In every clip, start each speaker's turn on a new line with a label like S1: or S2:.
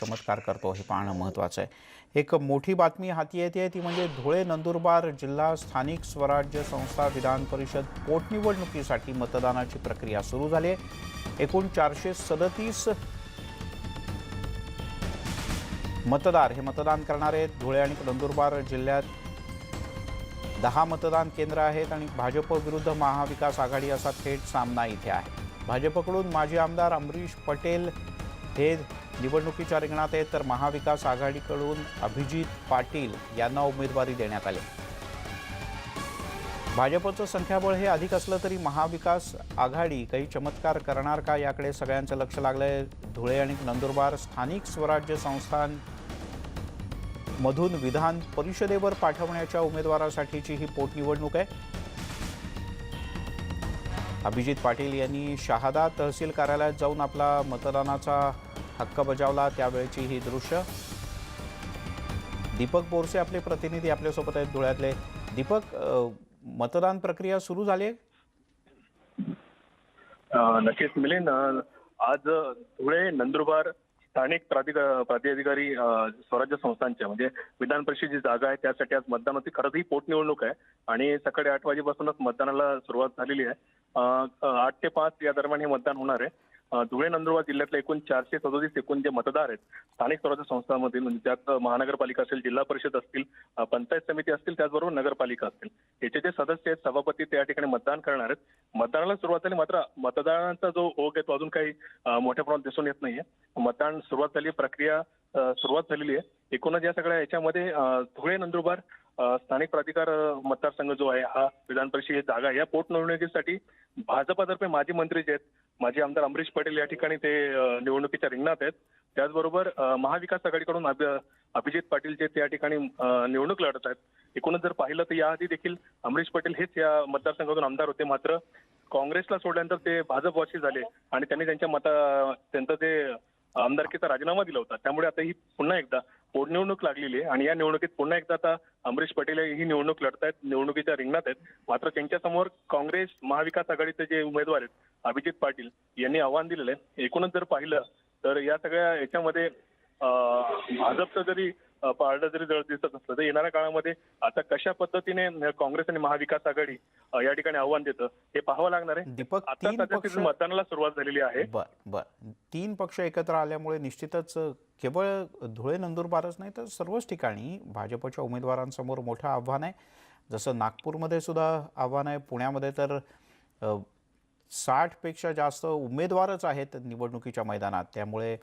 S1: चमत्कार करतो हे पाहणं महत्त्वाचं आहे. एक मोठी बातमी हाती येते ती म्हणजे धुळे नंदुरबार जिल्हा स्थानिक स्वराज्य संस्था विधान परिषद पोटनिवडणुकीसाठी मतदानाची प्रक्रिया सुरू झाली आहे. एकूण चारशे सदतीस मतदार हे मतदान करणारे आहेत. धुळे आणि नंदुरबार जिल्ह्यात दहा मतदान केंद्र आहेत आणि भाजप विरुद्ध महाविकास आघाडी असा थेट सामना इथे आहे. भाजपकडून माजी आमदार अमरीश पटेल हे निवडणुकीच्या रिंगणात आहेत तर महाविकास आघाडीकडून अभिजित पाटील यांना उमेदवारी देण्यात आली. भाजपचं संख्याबळ हे अधिक असलं तरी महाविकास आघाडी काही चमत्कार करणार का याकडे सगळ्यांचं लक्ष लागलंय. धुळे आणि नंदुरबार स्थानिक स्वराज्य संस्थान मधून विधान परिषदेवर पाठवण्याच्या उमेदवारासाठीची ही पोटनिवडणूक आहे. अभिजित पाटील यांनी शहादा तहसील कार्यालयात जाऊन आपला मतदानाचा हक्क बजावला त्यावेळची ही दृश्य. दीपक बोरसे आपले प्रतिनिधी आपल्यासोबत आहेत धुळ्यातले. दीपक मतदान प्रक्रिया सुरू झाली आहे?
S2: नक्कीच मिलिंद. आज धुळे नंदुरबार स्थानिक प्राधिक प्राधिकारी स्वराज्य संस्थांच्या म्हणजे विधान परिषद जी जागा आहे त्यासाठी आज मतदानाची खरंच ही पोटनिवडणूक आहे. आणि सकाळी आठ वाजेपासूनच मतदानाला सुरुवात झालेली आहे. आठ ते पाच या दरम्यान हे मतदान होणार आहे. धुळे नंदुरबार जिल्ह्यातले एकूण चारशे सदोतीस एकूण जे मतदार आहेत स्थानिक स्वराज्य संस्थांमधील म्हणजे त्यात महानगरपालिका असेल जिल्हा परिषद असतील पंचायत समिती असतील त्याचबरोबर नगरपालिका असतील. याचे जे सदस्य आहेत सभापती त्या ठिकाणी मतदान करणार आहेत. मतदानाला सुरुवात झाली मात्र मतदानाचा जो ओघ आहे तो अजून काही मोठ्या प्रमाणात दिसून येत नाहीये. मतदान सुरुवात झाली प्रक्रिया सुरुवात झालेली आहे. एकूणच या सगळ्या याच्यामध्ये धुळे नंदुरबार स्थानिक प्राधिकार मतदारसंघ जो आहे हा विधान परिषद जागा या पोटनिवडणुकीसाठी भाजपातर्फे माजी मंत्री जे आहेत माजी आमदार अमरीश पटेल या ठिकाणी ते निवडणुकीच्या रिंगणात आहेत. त्याचबरोबर महाविकास आघाडीकडून अभिजित पाटील जे त्या ठिकाणी निवडणूक लढत आहेत एकूणच जर पाहिलं तर याआधी देखील अमरीश पटेल हेच या मतदारसंघातून आमदार होते. मात्र काँग्रेसला सोडल्यानंतर ते भाजपवाशी झाले आणि त्यांनी त्यांच्या मता त्यांचं ते आमदारकीचा राजीनामा दिला होता त्यामुळे आता ही पुन्हा एकदा पोटनिवडणूक लागलेली आहे. आणि या निवडणुकीत पुन्हा एकदा आता अमरीश पटेल ही निवडणूक लढतायत निवडणुकीच्या रिंगणात आहेत. मात्र त्यांच्यासमोर काँग्रेस महाविकास आघाडीचे जे उमेदवार आहेत अभिजित पाटील यांनी आव्हान दिलेलं आहे. एकूणच जर पाहिलं तर या सगळ्या याच्यामध्ये भाजपचं जरी पारडं जरी जळ दिसत असलं तर येणाऱ्या काळामध्ये आता कशा पद्धतीने काँग्रेस आणि महाविकास आघाडी या ठिकाणी आव्हान देतं हे पाहावं लागणार आहे.
S1: दीपक
S2: आता
S1: पक्ष
S2: मतदानाला सुरुवात झालेली आहे.
S1: बर बर. तीन पक्ष एकत्र आल्यामुळे निश्चितच केवळ धुळे नंदुरबारच नाही तर सर्वच ठिकाणी भाजपच्या उमेदवारांसमोर मोठं आव्हान आहे. जसं नागपूरमध्ये सुद्धा आव्हान आहे पुण्यामध्ये तर साठपेक्षा जास्त उमेदवारच आहेत निवडणुकीच्या मैदानात. त्यामुळे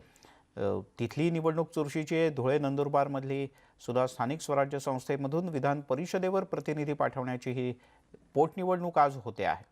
S1: तिथली निवडणूक चुरशीची आहे धुळे नंदुरबारमधली सुद्धा स्थानिक स्वराज्य संस्थेमधून विधान परिषदेवर प्रतिनिधी पाठवण्याची ही पोटनिवडणूक आज होते आहे.